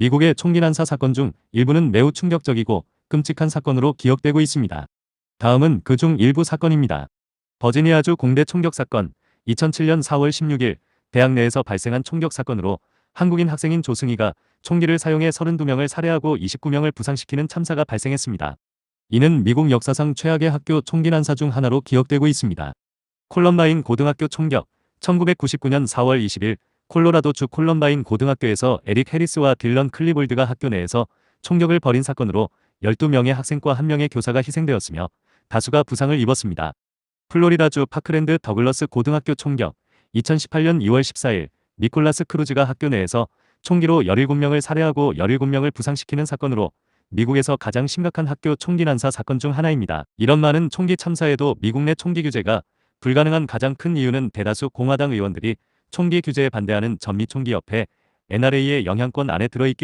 미국의 총기 난사 사건 중 일부는 매우 충격적이고 끔찍한 사건으로 기억되고 있습니다. 다음은 그 중 일부 사건입니다. 버지니아주 공대 총격 사건 2007년 4월 16일 대학 내에서 발생한 총격 사건으로 한국인 학생인 조승희가 총기를 사용해 32명을 살해하고 29명을 부상시키는 참사가 발생했습니다. 이는 미국 역사상 최악의 학교 총기 난사 중 하나로 기억되고 있습니다. 콜럼바인 고등학교 총격 1999년 4월 20일 콜로라도주 콜럼바인 고등학교에서 에릭 해리스와 딜런 클리볼드가 학교 내에서 총격을 벌인 사건으로 12명의 학생과 1명의 교사가 희생되었으며 다수가 부상을 입었습니다. 플로리다주 파크랜드 더글러스 고등학교 총격 2018년 2월 14일 니콜라스 크루즈가 학교 내에서 총기로 17명을 살해하고 17명을 부상시키는 사건으로 미국에서 가장 심각한 학교 총기 난사 사건 중 하나입니다. 이런 많은 총기 참사에도 미국 내 총기 규제가 불가능한 가장 큰 이유는 대다수 공화당 의원들이 총기 규제에 반대하는 전미총기협회 NRA의 영향권 안에 들어있기